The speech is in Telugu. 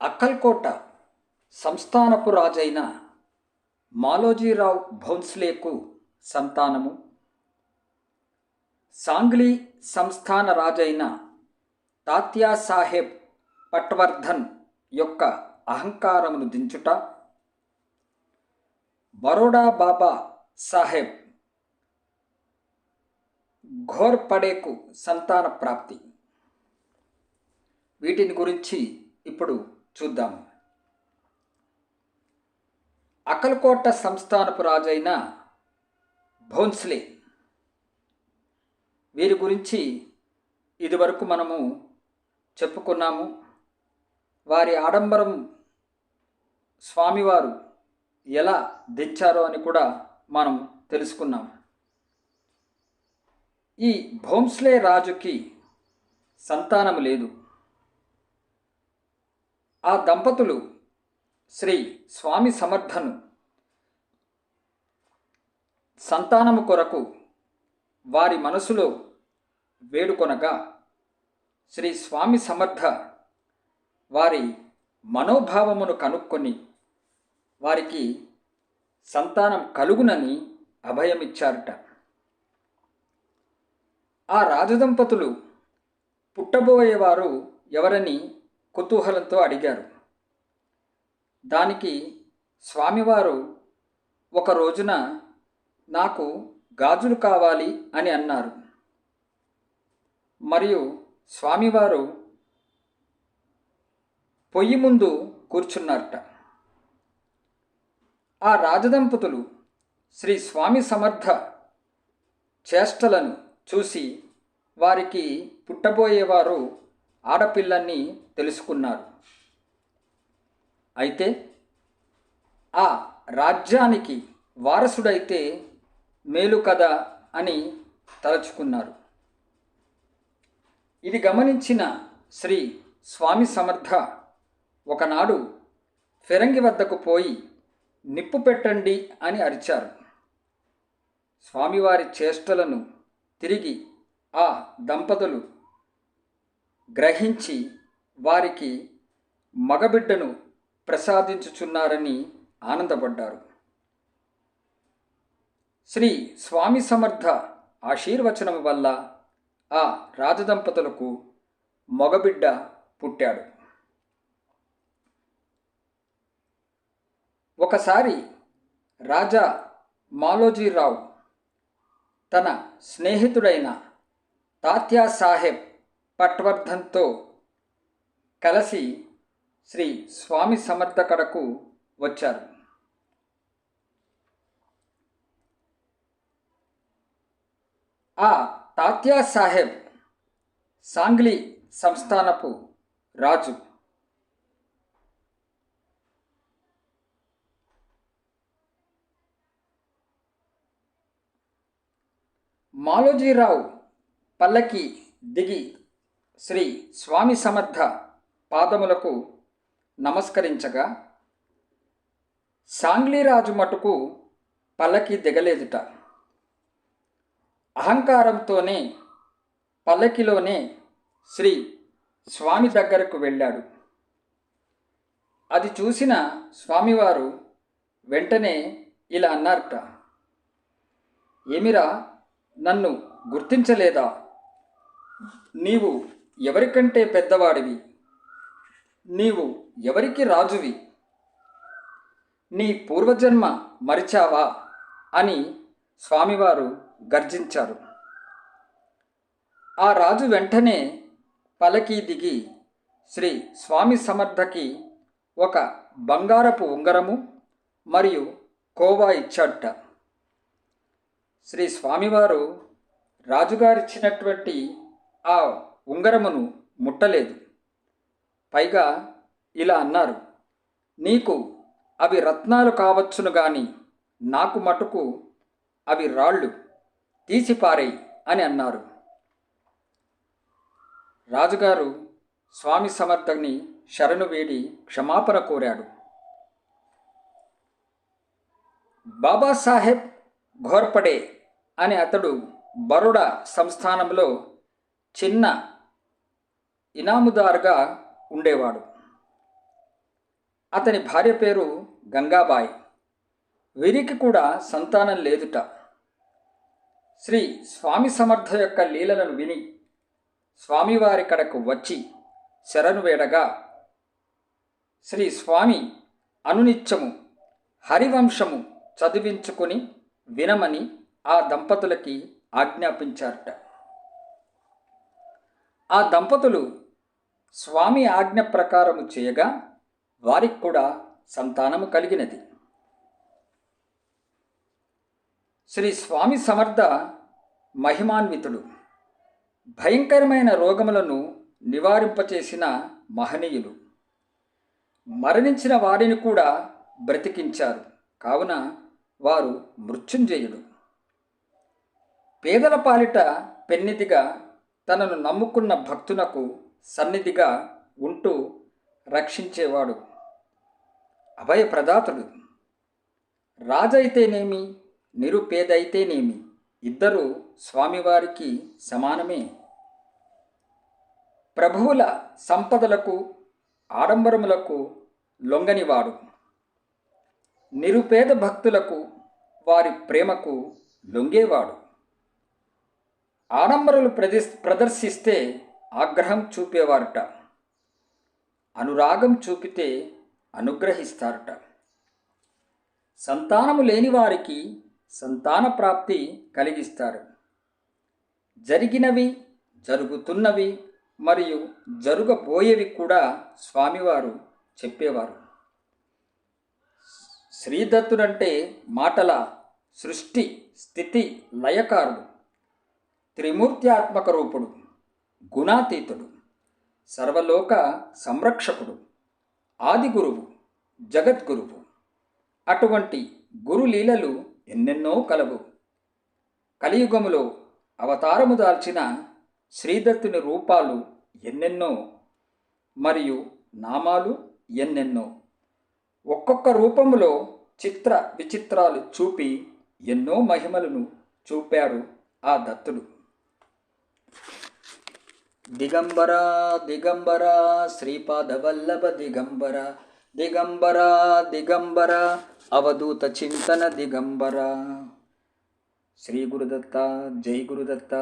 అక్కల్కోట సంస్థానపు రాజైన మాలోజీరావు భోన్స్లేకు సంతానము. సాంగ్లీ సంస్థాన రాజైన తాత్యా సాహెబ్ పట్వర్ధన్ యొక్క అహంకారమును దించుట. బరోడా బాబా సాహెబ్ ఘోర్పడేకు సంతాన ప్రాప్తి. వీటిని గురించి ఇప్పుడు చూద్దాం. అకల్కోట సంస్థానపు రాజైన భోన్స్లే వీరి గురించి ఇదివరకు మనము చెప్పుకున్నాము. వారి ఆడంబరం స్వామివారు ఎలా దించారో అని కూడా మనం తెలుసుకున్నాం. ఈ భోంస్లే రాజుకి సంతానం లేదు. ఆ దంపతులు శ్రీ స్వామి సమర్థను సంతానము కొరకు వారి మనసులో వేడుకొనగా శ్రీ స్వామి సమర్థ వారి మనోభావమును కనుక్కొని వారికి సంతానం కలుగునని అభయమిచ్చారట. ఆ రాజదంపతులు పుట్టబోయేవారు ఎవరని కుతూహలంతో అడిగారు. దానికి స్వామివారు ఒక రోజున నాకు గాజులు కావాలి అని అన్నారు. మరియు స్వామివారు పొయ్యి ముందు కూర్చున్నారట. ఆ రాజదంపతులు శ్రీ స్వామి సమర్థ చేష్టలను చూసి వారికి పుట్టబోయేవారు ఆడపిల్లని తెలుసుకున్నారు. అయితే ఆ రాజ్యానికి వారసుడైతే మేలు కదా అని తలచుకున్నారు. ఇది గమనించిన శ్రీ స్వామి సమర్థ ఒకనాడు ఫిరంగి వద్దకు పోయి నిప్పు పెట్టండి అని అరిచారు. స్వామివారి చేష్టలను తిరిగి ఆ దంపతులు గ్రహించి వారికి మగబిడ్డను ప్రసాదించుచున్నారని ఆనందపడ్డారు. శ్రీ స్వామి సమర్థ ఆశీర్వచనం వల్ల ఆ రాజదంపతులకు మగబిడ్డ పుట్టాడు. ఒకసారి రాజా మాలోజీరావు తన స్నేహితుడైన తాత్యా సాహెబ్ పట్వర్ధన్తో కలిసి శ్రీ స్వామి సమర్థకడకు వచ్చారు. ఆ తాత్యా సాహెబ్ సాంగ్లీ సంస్థానపు రాజు. మాలోజీరావు పల్లకి దిగి శ్రీ స్వామి సమర్థ పాదములకు నమస్కరించగా సాంగ్లీరాజు మటుకు పల్లకి దిగలేదుట. అహంకారంతోనే పల్లకిలోనే శ్రీ స్వామి దగ్గరకు వెళ్ళాడు. అది చూసిన స్వామివారు వెంటనే ఇలా అన్నారట ఏమిరా నన్ను గుర్తించలేదా? నీవు ఎవరికంటే పెద్దవాడివి? నీవు ఎవరికి రాజువి? నీ పూర్వజన్మ మరిచావా? అని స్వామివారు గర్జించారు. ఆ రాజు వెంటనే పలకి దిగి శ్రీ స్వామి సమర్థకి ఒక బంగారపు ఉంగరము మరియు కోవా ఇచ్చాట శ్రీ స్వామివారు రాజుగారిచ్చినటువంటి ఆ ఉంగరమును ముట్టలేదు. పైగా ఇలా అన్నారు నీకు అవి రత్నాలు కావచ్చును గాని నాకు మటుకు అవి రాళ్ళు తీసిపారేయి అని అన్నారు. రాజుగారు స్వామి సమర్థని శరణు వేడి క్షమాపణ కోరాడు. బాబాసాహెబ్ ఘోర్పడే అని అతడు బరోడా సంస్థానంలో చిన్న ఇనాముదారుగా ఉండేవాడు. అతని భార్య పేరు గంగాబాయి. వీరికి కూడా సంతానం లేదుట. శ్రీ స్వామి సమర్థ యొక్క లీలలను విని స్వామివారి కడకు వచ్చి శరణు వేడగా శ్రీ స్వామి అనునిత్యము హరివంశము చదివించుకొని వినమని ఆ దంపతులకి ఆజ్ఞాపించారట. ఆ దంపతులు స్వామి ఆజ్ఞ ప్రకారము చేయగా వారికి కూడా సంతానము కలిగినది. శ్రీ స్వామి సమర్థ మహిమాన్వితుడు భయంకరమైన రోగములను నివారింపచేసిన మహనీయులు మరణించిన వారిని కూడా బ్రతికించారు. కావున వారు మృత్యుంజయుడు పేదల పాలిట పెన్నిదిగా తనను నమ్ముకున్న భక్తునకు సన్నిధిగా ఉంటూ రక్షించేవాడు అభయప్రదాతుడు. రాజైతేనేమి నిరుపేదైతేనేమి ఇద్దరు స్వామివారికి సమానమే. ప్రభువుల సంపదలకు ఆడంబరములకు లొంగనివాడు. నిరుపేద భక్తులకు వారి ప్రేమకు లొంగేవాడు. ఆడంబరులు ప్రదర్శ ప్రదర్శిస్తే ఆగ్రహం చూపేవారట. అనురాగం చూపితే అనుగ్రహిస్తారట. సంతానము లేని వారికి సంతాన ప్రాప్తి కలిగిస్తారు. జరిగినవి జరుగుతున్నవి మరియు జరుగబోయేవి కూడా స్వామివారు చెప్పేవారు. శ్రీదత్తుడంటే మాటల సృష్టి స్థితి లయకారుడు. త్రిమూర్త్యాత్మక రూపుడు గుణాతీతుడు సర్వలోక సంరక్షకుడు ఆది గురువు జగద్గురువు. అటువంటి గురులీలలు ఎన్నెన్నో కలవు. కలియుగములో అవతారము దాల్చిన శ్రీదత్తుని రూపాలు ఎన్నెన్నో మరియు నామాలు ఎన్నెన్నో. ఒక్కొక్క రూపములో చిత్ర విచిత్రాలు చూపి ఎన్నో మహిమలను చూపారు ఆ దత్తుడు. దిగంబర దిగంబర శ్రీపాదవల్లభ దిగంబర దిగంబర దిగంబర అవధూత చింతన దిగంబర శ్రీ గురుదత్త జై గురుదత్త